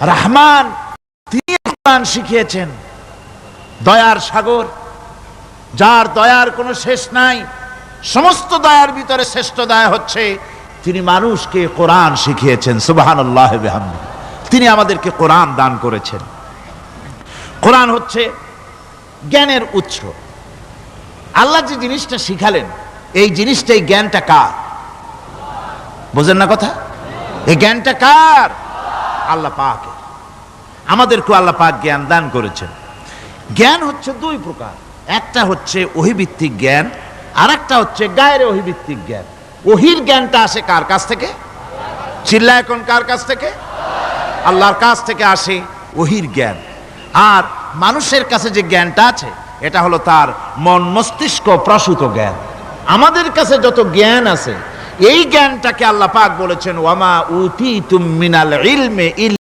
রহমান, তিনি কোরআন শিখিয়েছেন। দয়ার সাগর, যার দয়ার কোনো শেষ নাই, সমস্ত দয়ার ভিতরে শ্রেষ্ঠ দয়া হচ্ছে, তিনি মানুষকে কোরআন শিখিয়েছেন সুবাহান্লাহ তিনি আমাদেরকে কোরআন দান করেছেন। কোরআন হচ্ছে জ্ঞানের উৎস। আল্লাহ যে জিনিসটা শিখালেন, এই জিনিসটা এই জ্ঞানটা কার? বোঝেন না কথা? এই জ্ঞানটা কার? আল্লাহ পাকের আমাদেরকে আল্লাহ পাক জ্ঞান দান করেছেন। জ্ঞান হচ্ছে দুই প্রকার। একটা হচ্ছে ওহিভিত্তিক জ্ঞান আর একটা হচ্ছে গায়ের ওহিভিত্তিক জ্ঞান। ওহির জ্ঞানটা আসে কার কাছ থেকে? চিল্লা এখন কার কাছ থেকে? আল্লাহর কাছ থেকে আসে ওহির জ্ঞান। আর মানুষের কাছে যে জ্ঞানটা আছে, এটা হলো তার মন মস্তিষ্ক প্রসূত জ্ঞান। আমাদের কাছে যত জ্ঞান আছে, এই জ্ঞানটাকে আল্লাহ পাক বলেছেন, ওয়ামা উতি তুমিনাল ইলমে ইল